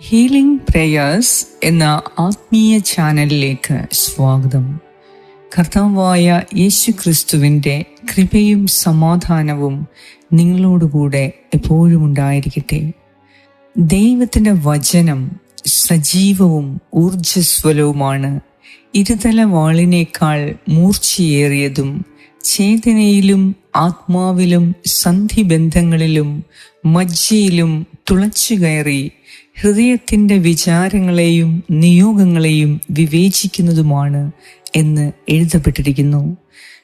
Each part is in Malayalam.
ഹീലിംഗ് പ്രേയേഴ്സ് എന്ന ആത്മീയ ചാനലിലേക്ക് സ്വാഗതം. കർത്താവായ യേശു ക്രിസ്തുവിന്റെ കൃപയും സമാധാനവും നിങ്ങളോടുകൂടെ എപ്പോഴും ഉണ്ടായിരിക്കട്ടെ. ദൈവത്തിന്റെ വചനം സജീവവും ഊർജസ്വലവുമാണ് ഇരുതല വാളിനേക്കാൾ മൂർച്ചയേറിയതും ചേതനയിലും ആത്മാവിലും സന്ധിബന്ധങ്ങളിലും മജ്ജയിലും തുളച്ചു കയറി ഹൃദയത്തിന്റെ വിചാരങ്ങളെയും നിയോഗങ്ങളെയും വിവേചിക്കുന്നതുമാണ് എന്ന് എഴുതപ്പെട്ടിരിക്കുന്നു.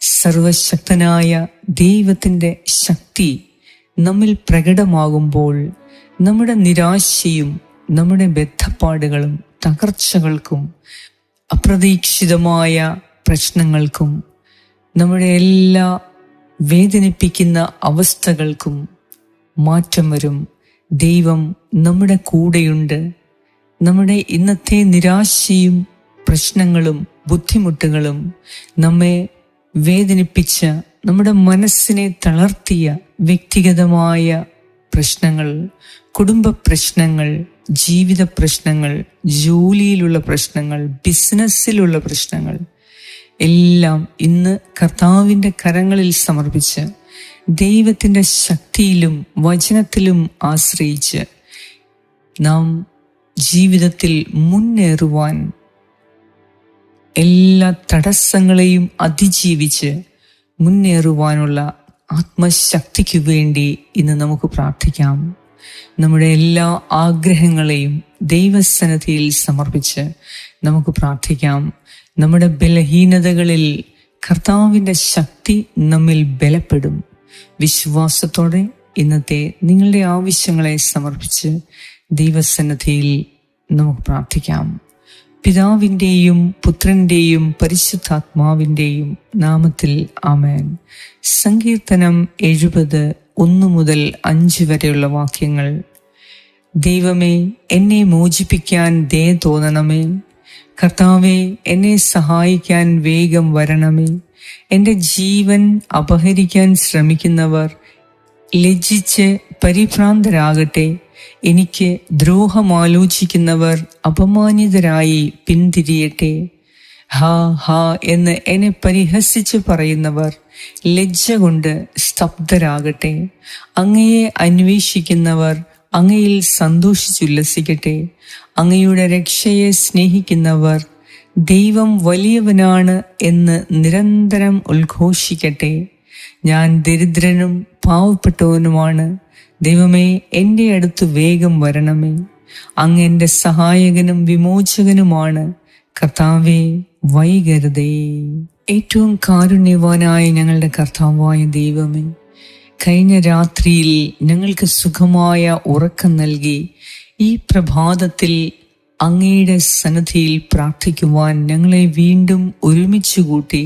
സർവശക്തനായ ദൈവത്തിന്റെ ശക്തി നമ്മിൽ പ്രകടമാകുമ്പോൾ നമ്മുടെ നിരാശയും നമ്മുടെ ബദ്ധപ്പാടുകളും തകർച്ചകൾക്കും അപ്രതീക്ഷിതമായ പ്രശ്നങ്ങൾക്കും നമ്മുടെ എല്ലാ വേദനിപ്പിക്കുന്ന അവസ്ഥകൾക്കും മാറ്റം വരും. ദൈവം നമ്മുടെ കൂടെയുണ്ട്. നമ്മുടെ ഇന്നത്തെ നിരാശയും പ്രശ്നങ്ങളും ബുദ്ധിമുട്ടുകളും നമ്മെ വേദനിപ്പിച്ച നമ്മുടെ മനസ്സിനെ തളർത്തിയ വ്യക്തിഗതമായ പ്രശ്നങ്ങൾ കുടുംബ പ്രശ്നങ്ങൾ ജീവിത പ്രശ്നങ്ങൾ ജോലിയിലുള്ള പ്രശ്നങ്ങൾ ബിസിനസ്സിലുള്ള പ്രശ്നങ്ങൾ എല്ലാം ഇന്ന് കർത്താവിന്റെ കരങ്ങളിൽ സമർപ്പിച്ച് ദൈവത്തിന്റെ ശക്തിയിലും വചനത്തിലും ആശ്രയിച്ച് നാം ജീവിതത്തിൽ മുന്നേറുവാൻ എല്ലാ തടസ്സങ്ങളെയും അതിജീവിച്ച് മുന്നേറുവാനുള്ള ആത്മശക്തിക്ക് വേണ്ടി ഇന്ന് നമുക്ക് പ്രാർത്ഥിക്കാം. നമ്മുടെ എല്ലാ ആഗ്രഹങ്ങളെയും ദൈവസന്നദ്ധിയിൽ സമർപ്പിച്ച് നമുക്ക് പ്രാർത്ഥിക്കാം. നമ്മുടെ ബലഹീനതകളിൽ കർത്താവിന്റെ ശക്തി നമ്മിൽ ബലപ്പെടും. വിശ്വാസത്തോടെ ഇന്നത്തെ നിങ്ങളുടെ ആവശ്യങ്ങളെ സമർപ്പിച്ച് ദൈവസന്നദ്ധിയിൽ നമുക്ക് പ്രാർത്ഥിക്കാം. പിതാവിന്റെയും പുത്രന്റെയും പരിശുദ്ധാത്മാവിന്റെയും നാമത്തിൽ ആമേൻ. സങ്കീർത്തനം എഴുപത് ഒന്ന് മുതൽ അഞ്ച് വരെയുള്ള വാക്യങ്ങൾ. ദൈവമേ എന്നെ മോചിപ്പിക്കാൻ ദേ തോന്നണമേ. കർത്താവെ എന്നെ സഹായിക്കാൻ വേഗം വരണമേ. എന്റെ ജീവൻ അപഹരിക്കാൻ ശ്രമിക്കുന്നവർ ലജ്ജിച്ച് പരിഭ്രാന്തരാകട്ടെ. എനിക്ക് ദ്രോഹമാലോചിക്കുന്നവർ അപമാനിതരായി പിന്തിരിയട്ടെ. ഹാ ഹാ എന്ന് എന്നെ പരിഹസിച്ച് പറയുന്നവർ ലജ്ജ കൊണ്ട് സ്തബ്ധരാകട്ടെ. അങ്ങയെ അന്വേഷിക്കുന്നവർ അങ്ങയിൽ സന്തോഷിച്ചുല്ലസിക്കട്ടെ അങ്ങയുടെ രക്ഷയെ സ്നേഹിക്കുന്നവർ ദൈവം വലിയവനാണ് എന്ന് നിരന്തരം ഉദ്ഘോഷിക്കട്ടെ ഞാൻ ദരിദ്രനും പാവപ്പെട്ടവനുമാണ്. ദൈവമേ എന്റെ അടുത്ത് വേഗം വരണമേ. അങ്ങ് എന്റെ സഹായകനും വിമോചകനുമാണ്. കർത്താവേ വൈകരുതേ. ഏറ്റവും കാരുണ്യവാനായ ഞങ്ങളുടെ കർത്താവായ ദൈവമേ കഴിഞ്ഞ രാത്രിയിൽ ഞങ്ങൾക്ക് സുഖമായ ഉറക്കം നൽകി ഈ പ്രഭാതത്തിൽ അങ്ങയുടെ സന്നദ്ധിയിൽ പ്രാർത്ഥിക്കുവാൻ ഞങ്ങളെ വീണ്ടും ഒരുമിച്ച് കൂട്ടി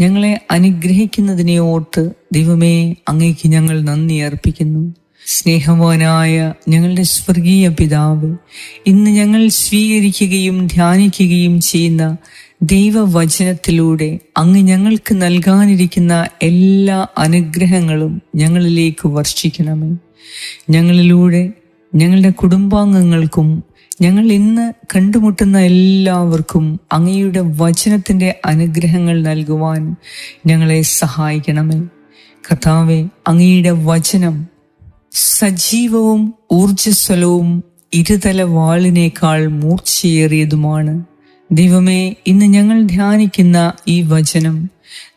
ഞങ്ങളെ അനുഗ്രഹിക്കുന്നതിനെ ഓർത്ത് ദൈവമേ അങ്ങേക്ക് ഞങ്ങൾ നന്ദി അർപ്പിക്കുന്നു. സ്നേഹവാനായ ഞങ്ങളുടെ സ്വർഗീയ പിതാവ് ഇന്ന് ഞങ്ങൾ സ്വീകരിക്കുകയും ധ്യാനിക്കുകയും ചെയ്യുന്ന ദൈവവചനത്തിലൂടെ അങ്ങ് ഞങ്ങൾക്ക് നൽകാനിരിക്കുന്ന എല്ലാ അനുഗ്രഹങ്ങളും ഞങ്ങളിലേക്ക് വർഷിക്കണമേ. ഞങ്ങളിലൂടെ ഞങ്ങളുടെ കുടുംബാംഗങ്ങൾക്കും ഞങ്ങൾ ഇന്ന് കണ്ടുമുട്ടുന്ന എല്ലാവർക്കും അങ്ങയുടെ വചനത്തിന്റെ അനുഗ്രഹങ്ങൾ നൽകുവാൻ ഞങ്ങളെ സഹായിക്കണമേ. കഥാവെ അങ്ങയുടെ വചനം സജീവവും ഊർജസ്വലവും ഇരുതല വാളിനേക്കാൾ മൂർച്ചയേറിയതുമാണ്. ദൈവമേ ഇന്ന് ഞങ്ങൾ ധ്യാനിക്കുന്ന ഈ വചനം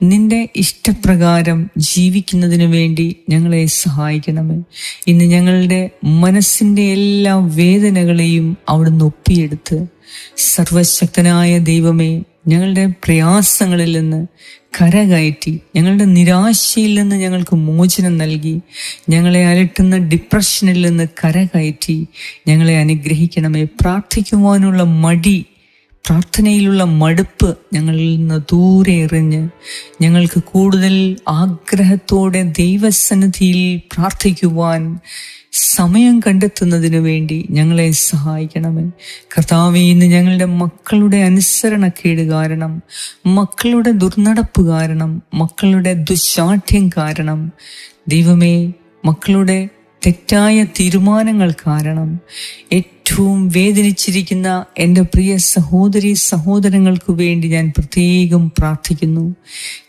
നിന്റെ ഇഷ്ടപ്രകാരം ജീവിക്കുന്നതിന് വേണ്ടി ഞങ്ങളെ സഹായിക്കണമേ. ഇന്ന് ഞങ്ങളുടെ മനസ്സിന്റെ എല്ലാ വേദനകളെയും അവിടുന്ന് ഒപ്പിയെടുത്ത് സർവശക്തനായ ദൈവമേ ഞങ്ങളുടെ പ്രയാസങ്ങളിൽ നിന്ന് കരകയറ്റി ഞങ്ങളുടെ നിരാശയിൽ നിന്ന് ഞങ്ങൾക്ക് മോചനം നൽകി ഞങ്ങളെ അലട്ടുന്ന ഡിപ്രഷനിൽ നിന്ന് കരകയറ്റി ഞങ്ങളെ അനുഗ്രഹിക്കണമേ. പ്രാർത്ഥിക്കുവാനുള്ള മടി പ്രാർത്ഥനയിലുള്ള മടുപ്പ് ഞങ്ങളിൽ നിന്ന് ദൂരെ എറിഞ്ഞ് ഞങ്ങൾക്ക് കൂടുതൽ ആഗ്രഹത്തോടെ ദൈവസന്നിധിയിൽ പ്രാർത്ഥിക്കുവാൻ സമയം കണ്ടെത്തുന്നതിനു വേണ്ടി ഞങ്ങളെ സഹായിക്കണമേ. കർത്താവെ ഇന്ന് ഞങ്ങളുടെ മക്കളുടെ അനുസരണക്കേട് കാരണം മക്കളുടെ ദുർനടപ്പ് കാരണം മക്കളുടെ ദുശാഠ്യം കാരണം ദൈവമേ മക്കളുടെ തെറ്റായ തീരുമാനങ്ങൾ കാരണം ഏറ്റവും വേദനിച്ചിരിക്കുന്ന എന്റെ പ്രിയ സഹോദരി സഹോദരങ്ങൾക്ക് വേണ്ടി ഞാൻ പ്രത്യേകം പ്രാർത്ഥിക്കുന്നു.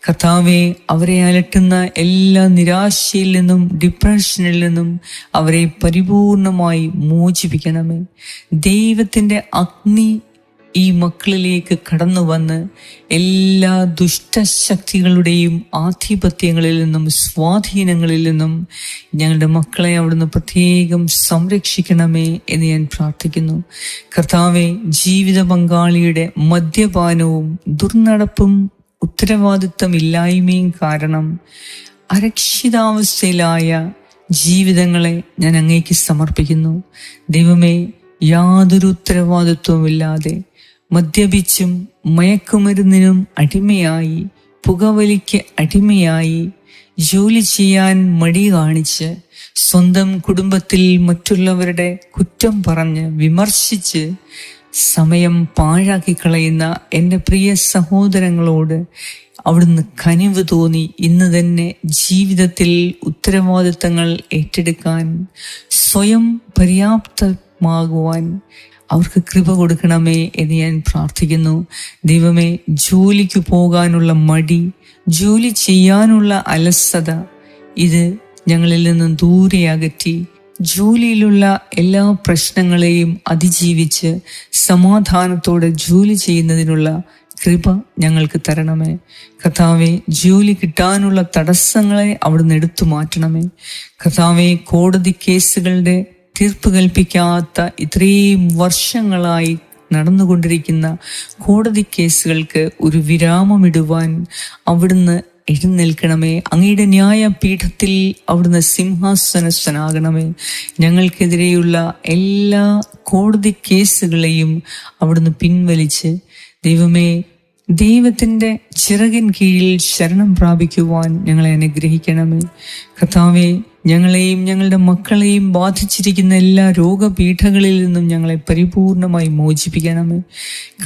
കർത്താവെ അവരെ അലട്ടുന്ന എല്ലാ നിരാശയിൽ നിന്നും ഡിപ്രഷനിൽ നിന്നും അവരെ പരിപൂർണമായി മോചിപ്പിക്കണമേ. ദൈവത്തിന്റെ അഗ്നി ഈ മക്കളിലേക്ക് കടന്നു വന്ന് എല്ലാ ദുഷ്ടശക്തികളുടെയും ആധിപത്യങ്ങളിൽ നിന്നും സ്വാധീനങ്ങളിൽ നിന്നും ഞങ്ങളുടെ മക്കളെ അവിടുന്ന് പ്രത്യേകം സംരക്ഷിക്കണമേ എന്ന് ഞാൻ പ്രാർത്ഥിക്കുന്നു. കർത്താവെ ജീവിത പങ്കാളിയുടെ മദ്യപാനവും ദുർനടപ്പും ഉത്തരവാദിത്തമില്ലായ്മയും കാരണം അരക്ഷിതാവസ്ഥയിലായ ജീവിതങ്ങളെ ഞാൻ അങ്ങേക്ക് സമർപ്പിക്കുന്നു. ദൈവമേ യാതൊരു ഉത്തരവാദിത്വമില്ലാതെ മദ്യപിച്ചും മയക്കുമരുന്നിനും അടിമയായി പുകവലിക്ക് അടിമയായി ജോലി ചെയ്യാൻ മടി കാണിച്ച് സ്വന്തം കുടുംബത്തിൽ മറ്റുള്ളവരുടെ കുറ്റം പറഞ്ഞ് വിമർശിച്ച് സമയം പാഴാക്കി കളയുന്ന എന്റെ പ്രിയ സഹോദരങ്ങളോട് അവിടുന്ന് കനിവ് തോന്നി ഇന്ന് തന്നെ ജീവിതത്തിൽ ഉത്തരവാദിത്തങ്ങൾ ഏറ്റെടുക്കാൻ സ്വയം പര്യാപ്തമാകുവാൻ അവർക്ക് കൃപ കൊടുക്കണമേ എന്ന് ഞാൻ പ്രാർത്ഥിക്കുന്നു. ദൈവമേ ജോലിക്ക് പോകാനുള്ള മടി ജോലി ചെയ്യാനുള്ള അലസത ഇത് ഞങ്ങളിൽ നിന്നും ദൂരെ അകറ്റി ജോലിയിലുള്ള എല്ലാ പ്രശ്നങ്ങളെയും അതിജീവിച്ച് സമാധാനത്തോടെ ജോലി ചെയ്യുന്നതിനുള്ള കൃപ ഞങ്ങൾക്ക് തരണമേ. കഥാവെ ജോലി കിട്ടാനുള്ള തടസ്സങ്ങളെ അവിടുന്ന് എടുത്തു മാറ്റണമേ. കഥാവെ കോടതി കേസുകളുടെ തീർപ്പ് കൽപ്പിക്കാത്ത ഇത്രയും വർഷങ്ങളായി നടന്നുകൊണ്ടിരിക്കുന്ന കോടതി കേസുകൾക്ക് ഒരു വിരാമമിടുവാൻ അവിടുന്ന് എഴുന്നേൽക്കണമേ. അങ്ങയുടെ ന്യായപീഠത്തിൽ അവിടുന്ന് സിംഹാസനസ്ഥനാകണമേ. ഞങ്ങൾക്കെതിരെയുള്ള എല്ലാ കോടതി കേസുകളെയും അവിടുന്ന് പിൻവലിച്ച് ദൈവമേ ദൈവത്തിന്റെ ചിറകിൻ കീഴിൽ ശരണം പ്രാപിക്കുവാൻ ഞങ്ങളെ അനുഗ്രഹിക്കണമേ. കഥാവെ ഞങ്ങളെയും ഞങ്ങളുടെ മക്കളെയും ബാധിച്ചിരിക്കുന്ന എല്ലാ രോഗപീഠകളിൽ നിന്നും ഞങ്ങളെ പരിപൂർണമായി മോചിപ്പിക്കണമേ.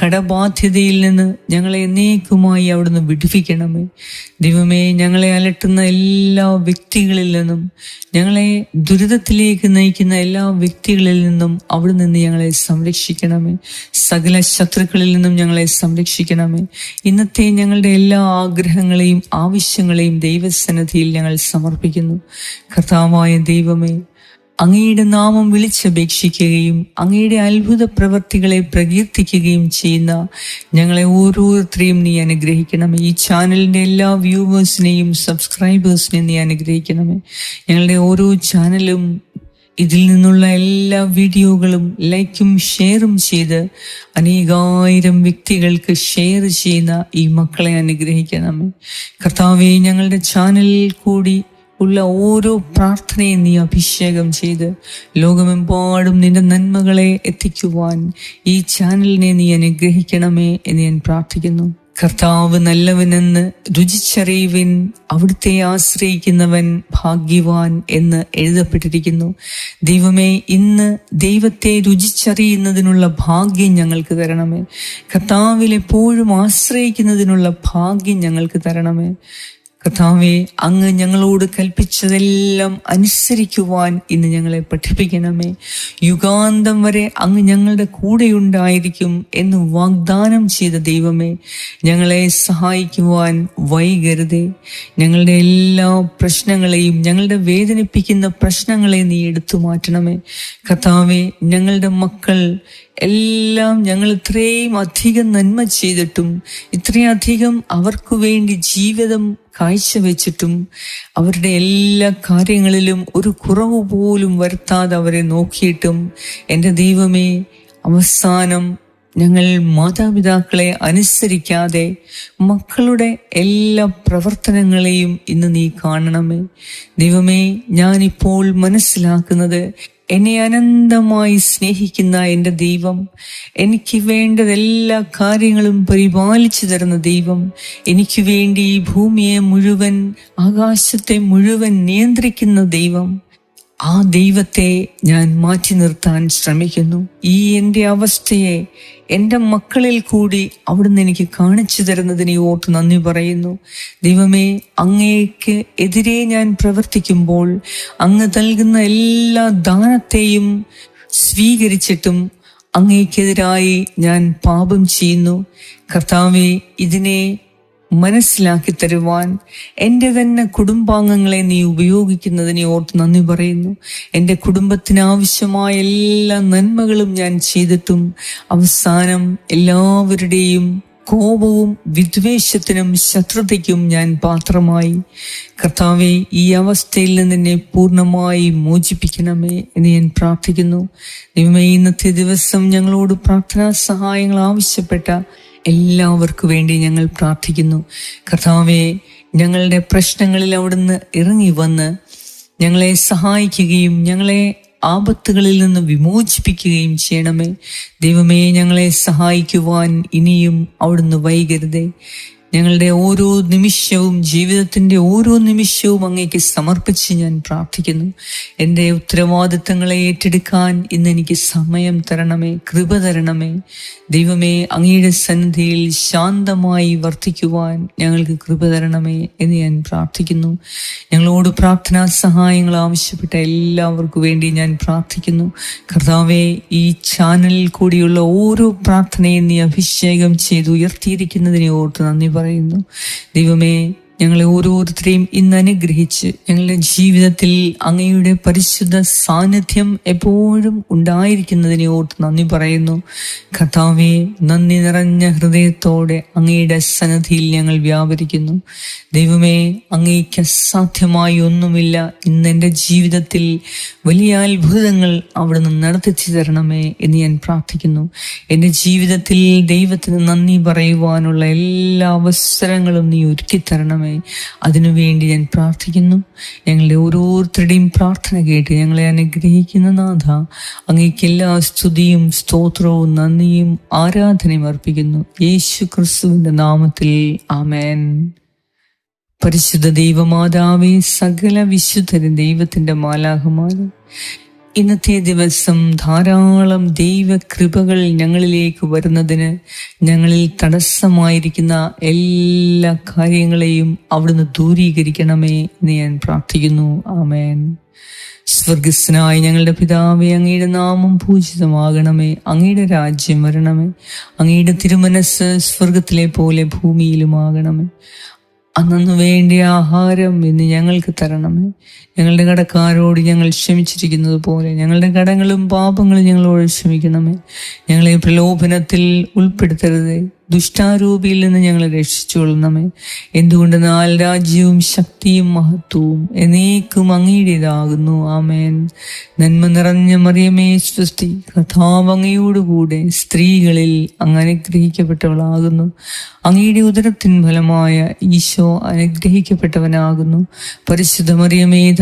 കടബാധ്യതയിൽ നിന്ന് ഞങ്ങളെ എന്നേക്കുമായി അവിടുന്ന് വിടുവിക്കണമേ. ദൈവമേ ഞങ്ങളെ അലട്ടുന്ന എല്ലാ വ്യക്തികളിൽ നിന്നും ഞങ്ങളെ ദുരിതത്തിലേക്ക് നയിക്കുന്ന എല്ലാ വ്യക്തികളിൽ നിന്നും അവിടെ നിന്ന് ഞങ്ങളെ സംരക്ഷിക്കണമേ. സകല ശത്രുക്കളിൽ നിന്നും ഞങ്ങളെ സംരക്ഷിക്കണമേ. ഇന്നത്തെ ഞങ്ങളുടെ എല്ലാ ആഗ്രഹങ്ങളെയും ആവശ്യങ്ങളെയും ദൈവസന്നിധിയിൽ ഞങ്ങൾ സമർപ്പിക്കുന്നു. കർത്താവായ ദൈവമേ അങ്ങയുടെ നാമം വിളിച്ചപേക്ഷിക്കുകയും അങ്ങയുടെ അത്ഭുത പ്രവൃത്തികളെ പ്രകീർത്തിക്കുകയും ചെയ്യുന്ന ഞങ്ങളെ ഓരോരുത്തരെയും നീ അനുഗ്രഹിക്കണമേ. ഈ ചാനലിന്റെ എല്ലാ വ്യൂവേഴ്സിനെയും സബ്സ്ക്രൈബേഴ്സിനെയും നീ അനുഗ്രഹിക്കണമേ. ഞങ്ങളുടെ ഓരോ ചാനലും ഇതിൽ നിന്നുള്ള എല്ലാ വീഡിയോകളും ലൈക്കും ഷെയറും ചെയ്ത് അനേകായിരം വ്യക്തികൾക്ക് ഷെയർ ചെയ്യുന്ന ഈ മക്കളെ അനുഗ്രഹിക്കണമേ. കർത്താവെ ഞങ്ങളുടെ ചാനലിൽ കൂടി ഉള്ള ഓരോ പ്രാർത്ഥനയും നീ അഭിഷേകം ചെയ്ത് ലോകമെമ്പാടും നിന്റെ നന്മകളെ എത്തിക്കുവാൻ ഈ ചാനലിനെ നീ അനുഗ്രഹിക്കണമേ എന്ന് ഞാൻ പ്രാർത്ഥിക്കുന്നു. കർത്താവ് നല്ലവനെന്ന് രുചിച്ചറിയുവിൻ അവിടുത്തെ ആശ്രയിക്കുന്നവൻ ഭാഗ്യവാൻ എന്ന് എഴുതപ്പെട്ടിരിക്കുന്നു. ദൈവമേ ഇന്ന് ദൈവത്തെ രുചിച്ചറിയുന്നതിനുള്ള ഭാഗ്യം ഞങ്ങൾക്ക് തരണമേ. കർത്താവിൽ എപ്പോഴും ആശ്രയിക്കുന്നതിനുള്ള ഭാഗ്യം ഞങ്ങൾക്ക് തരണമേ. കർത്താവെ അങ്ങ് ഞങ്ങളോട് കൽപ്പിച്ചതെല്ലാം അനുസരിക്കുവാൻ ഇന്ന് ഞങ്ങളെ പഠിപ്പിക്കണമേ. യുഗാന്തം വരെ അങ്ങ് ഞങ്ങളുടെ കൂടെയുണ്ടായിരിക്കും എന്ന് വാഗ്ദാനം ചെയ്ത ദൈവമേ ഞങ്ങളെ സഹായിക്കുവാൻ വൈകരുതേ. ഞങ്ങളുടെ എല്ലാ പ്രശ്നങ്ങളെയും ഞങ്ങളുടെ വേദനിപ്പിക്കുന്ന പ്രശ്നങ്ങളെ നീ എടുത്തു മാറ്റണമേ. കർത്താവെ ഞങ്ങളുടെ മക്കൾ എല്ലാം ഞങ്ങൾ ഇത്രയും അധികം നന്മ ചെയ്തിട്ടും ഇത്രയധികം അവർക്ക് വേണ്ടി ജീവിതം കാഴ്ചവെച്ചിട്ടും അവരുടെ എല്ലാ കാര്യങ്ങളിലും ഒരു കുറവ് പോലും വരുത്താതെ അവരെ നോക്കിയിട്ടും എന്റെ ദൈവമേ അവസാനം ഞങ്ങൾ മാതാപിതാക്കളെ അനുസരിക്കാതെ മക്കളുടെ എല്ലാ പ്രവർത്തനങ്ങളെയും ഇന്ന് നീ കാണണമേ. ദൈവമേ ഞാനിപ്പോൾ മനസ്സിലാക്കുന്നത് എന്നെ അനന്തമായി സ്നേഹിക്കുന്ന എന്റെ ദൈവം എനിക്ക് വേണ്ടത് എല്ലാ കാര്യങ്ങളും പരിപാലിച്ചു തരുന്ന ദൈവം എനിക്ക് വേണ്ടി ഭൂമിയെ മുഴുവൻ ആകാശത്തെ മുഴുവൻ നിയന്ത്രിക്കുന്ന ദൈവം ആ ദൈവത്തെ ഞാൻ മാറ്റി നിർത്താൻ ശ്രമിക്കുന്നു. ഈ എന്റെ അവസ്ഥയെ എന്റെ മക്കളിൽ കൂടി അവിടുന്ന് എനിക്ക് കാണിച്ചു തരുന്നതിന് ഓർത്ത് നന്ദി പറയുന്നു. ദൈവമേ അങ്ങേക്ക് എതിരെ ഞാൻ പ്രവർത്തിക്കുമ്പോൾ അങ്ങ് നൽകുന്ന എല്ലാ ദാനത്തെയും സ്വീകരിച്ചിട്ടും അങ്ങേക്കെതിരായി ഞാൻ പാപം ചെയ്യുന്നു. കർത്താവെ ഇതിനെ മനസ്സിലാക്കി തരുവാൻ എന്റെ തന്നെ കുടുംബാംഗങ്ങളെ നീ ഉപയോഗിക്കുന്നതിനെ ഓർത്ത് നന്ദി പറയുന്നു. എന്റെ കുടുംബത്തിന് ആവശ്യമായ എല്ലാ നന്മകളും ഞാൻ ചെയ്തിട്ടും അവസാനം എല്ലാവരുടെയും കോപവും വിദ്വേഷത്തിനും ശത്രുതയ്ക്കും ഞാൻ പാത്രമായി. കർത്താവെ ഈ അവസ്ഥയിൽ നിന്ന് എന്നെ പൂർണമായി മോചിപ്പിക്കണമേ എന്ന് ഞാൻ പ്രാർത്ഥിക്കുന്നു. ദൈവമേ ഇന്നത്തെ ദിവസം ഞങ്ങളോട് പ്രാർത്ഥനാ സഹായങ്ങൾ ആവശ്യപ്പെട്ട എല്ലാവർക്കു വേണ്ടി ഞങ്ങൾ പ്രാർത്ഥിക്കുന്നു. കർത്താവെ ഞങ്ങളുടെ പ്രശ്നങ്ങളിൽ അവിടുന്ന് ഇറങ്ങി വന്ന് ഞങ്ങളെ സഹായിക്കുകയും ഞങ്ങളെ ആപത്തുകളിൽ നിന്ന് വിമോചിപ്പിക്കുകയും ചെയ്യണമേ. ദൈവമേ ഞങ്ങളെ സഹായിക്കുവാൻ ഇനിയും അവിടുന്ന് വൈകരുതേ. ഞങ്ങളുടെ ഓരോ നിമിഷവും ജീവിതത്തിന്റെ ഓരോ നിമിഷവും അങ്ങേക്ക് സമർപ്പിച്ച് ഞാൻ പ്രാർത്ഥിക്കുന്നു. എന്റെ ഉത്തരവാദിത്തങ്ങളെ ഏറ്റെടുക്കാൻ ഇന്ന് എനിക്ക് സമയം തരണമേ കൃപ തരണമേ. ദൈവമേ അങ്ങയുടെ സന്നിധിയിൽ ശാന്തമായി വർത്തിക്കുവാൻ ഞങ്ങൾക്ക് കൃപ തരണമേ എന്ന് ഞാൻ പ്രാർത്ഥിക്കുന്നു. ഞങ്ങളോട് പ്രാർത്ഥനാ സഹായങ്ങൾ ആവശ്യപ്പെട്ട എല്ലാവർക്കും വേണ്ടി ഞാൻ പ്രാർത്ഥിക്കുന്നു. കർത്താവേ ഈ ചാനലിൽ കൂടിയുള്ള ഓരോ പ്രാർത്ഥനയും നീ അഭിഷേകം ചെയ്ത് ഉയർത്തിയിരിക്കുന്നതിനെ ഓർത്ത് നന്ദി പറയുന്നു ദൈവമേ ഞങ്ങളെ ഓരോരുത്തരെയും ഇന്ന് അനുഗ്രഹിച്ച് ഞങ്ങളുടെ ജീവിതത്തിൽ അങ്ങയുടെ പരിശുദ്ധ സാന്നിധ്യം എപ്പോഴും ഉണ്ടായിരിക്കുന്നതിനെ ഓർത്ത് നന്ദി പറയുന്നു. കഥാവെ നന്ദി നിറഞ്ഞ ഹൃദയത്തോടെ അങ്ങയുടെ സന്നദ്ധിയിൽ ഞങ്ങൾ വ്യാപരിക്കുന്നു. ദൈവമേ അങ്ങേക്ക് അസാധ്യമായി ഒന്നുമില്ല. ഇന്ന് എന്റെ ജീവിതത്തിൽ വലിയ അത്ഭുതങ്ങൾ അവിടുന്ന് നടത്തിച്ചു തരണമേ എന്ന് ഞാൻ പ്രാർത്ഥിക്കുന്നു. എന്റെ ജീവിതത്തിൽ ദൈവത്തിന് നന്ദി പറയുവാനുള്ള എല്ലാ അവസരങ്ങളും നീ ഒരുക്കി അതിനുവേണ്ടി ഞാൻ പ്രാർത്ഥിക്കുന്നു. ഞങ്ങളുടെ ഓരോരുത്തരുടെയും പ്രാർത്ഥന കേട്ട് ഞങ്ങളെ അനുഗ്രഹിക്കുന്ന നാഥ അങ്ങേക്ക് എല്ലാ സ്തുതിയും സ്തോത്രവും നന്ദിയും ആരാധനയും അർപ്പിക്കുന്നു. യേശു ക്രിസ്തുവിന്റെ നാമത്തിൽ ആമേൻ. പരിശുദ്ധ ദൈവമാതാവേ സകല വിശുദ്ധരും ദൈവത്തിന്റെ മാലാഹമാരും ഇന്നത്തെ ദിവസം ധാരാളം ദൈവകൃപകൾ ഞങ്ങളിലേക്ക് വരുന്നതിന് ഞങ്ങളിൽ തടസ്സമായിരിക്കുന്ന എല്ലാ കാര്യങ്ങളെയും അവിടുന്ന് ദൂരീകരിക്കണമേ എന്ന് ഞാൻ പ്രാർത്ഥിക്കുന്നു. ആമേൻ. സ്വർഗസ്നായി ഞങ്ങളുടെ പിതാവേ അങ്ങയുടെ നാമം പൂജിതമാകണമേ. അങ്ങയുടെ രാജ്യം വരണമേ. അങ്ങയുടെ തിരുമനസ് സ്വർഗത്തിലെ പോലെ ഭൂമിയിലുമാകണമേ. അന്നു വേണ്ട ആഹാരം ഇന്ന് ഞങ്ങൾക്ക് തരണമേ. ഞങ്ങളുടെ കടക്കാരോട് ഞങ്ങൾ ക്ഷമിച്ചിരിക്കുന്നത് പോലെ ഞങ്ങളുടെ കടങ്ങളും പാപങ്ങളും ഞങ്ങളോട് ക്ഷമിക്കണമേ. ഞങ്ങളെ പ്രലോഭനത്തിൽ ഉൾപ്പെടുത്തരുതേ. ദുഷ്ടാരൂപിയിൽ നിന്ന് ഞങ്ങളെ രക്ഷിച്ചുകൊള്ളണമേ. എന്തുകൊണ്ടെന്നാൽ രാജ്യവും ശക്തിയും മഹത്വവും എന്നേക്കും അങ്ങയുടേതാകുന്നു. ആമേൻ. നന്മ നിറഞ്ഞ മറിയമേ സൃഷ്ടി കഥാവങ്ങയോടുകൂടെ സ്ത്രീകളിൽ അങ്ങ് അനുഗ്രഹിക്കപ്പെട്ടവളാകുന്നു അങ്ങയുടെ ഉദരത്തിൻ ഫലമായ ഈശോ അനുഗ്രഹിക്കപ്പെട്ടവനാകുന്നു. പരിശുദ്ധ മറിയമേ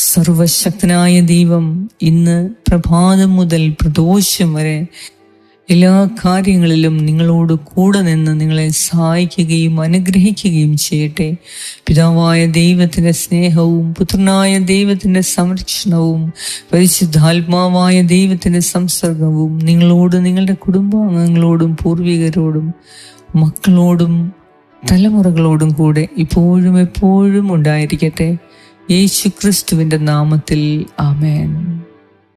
സർവശക്തനായ ദൈവം ഇന്ന് പ്രഭാതം മുതൽ പ്രദോഷം വരെ എല്ലാ കാര്യങ്ങളിലും നിങ്ങളോട് കൂടെ നിന്ന് നിങ്ങളെ സഹായിക്കുകയും അനുഗ്രഹിക്കുകയും ചെയ്യട്ടെ. പിതാവായ ദൈവത്തിന്റെ സ്നേഹവും പുത്രനായ ദൈവത്തിന്റെ സംരക്ഷണവും പരിശുദ്ധാത്മാവായ ദൈവത്തിന്റെ സംസർഗവും നിങ്ങളോട് നിങ്ങളുടെ കുടുംബാംഗങ്ങളോടും പൂർവികരോടും മക്കളോടും തലമുറകളോടും കൂടെ ഇപ്പോഴും എപ്പോഴും ഉണ്ടായിരിക്കട്ടെ. യേശു ക്രിസ്തുവിന്റെ നാമത്തിൽ ആമേൻ.